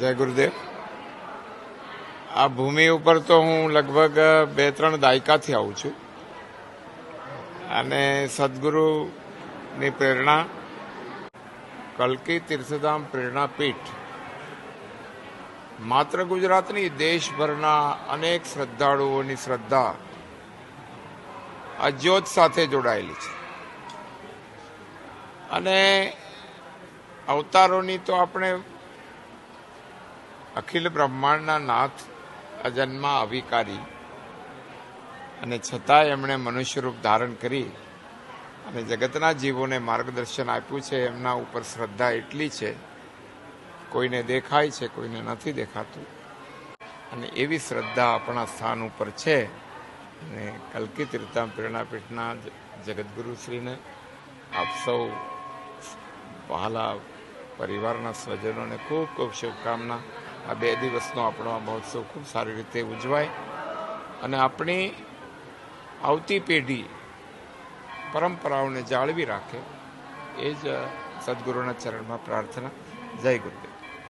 જય ગુરુદેવ. આ ભૂમિ ઉપર તો હું લગભગ બે ત્રણ દાયકાથી આવું છું. અને સદગુરુની પ્રેરણા, કલ્કી તીર્થધામ પ્રેરણા પીઠ માત્ર ગુજરાતની દેશભરના અનેક શ્રદ્ધાળુઓની શ્રદ્ધા આ જ્યોત સાથે જોડાયેલી છે. અને અવતારોની તો આપણે અખિલ બ્રહ્માંડના નાથ અજન્મા અવિકારી. અને છતાંય એમણે મનુષ્ય રૂપ ધારણ કરી અને જગતના જીવોને માર્ગદર્શન આપ્યું છે, એમના ઉપર શ્રદ્ધા એટલી છે, કોઈને દેખાય છે, કોઈને નથી દેખાતું. અને એવી શ્રદ્ધા આપણા સ્થાન ઉપર છે. અને કલકી તીર્થામ પ્રેરણાપીઠના જગદગુરુશ્રીને આપ સૌ વહાલા પરિવારના સ્વજનોને ખૂબ ખૂબ શુભકામના. આ બે દિવસનો આપણો આ મહોત્સવ ખૂબ સારી રીતે ઉજવાય. અને આપણી આવતી પેઢી પરંપરાઓને જાળવી રાખે એ જ સદગુરુના ચરણમાં પ્રાર્થના. જય ગુરુદેવ.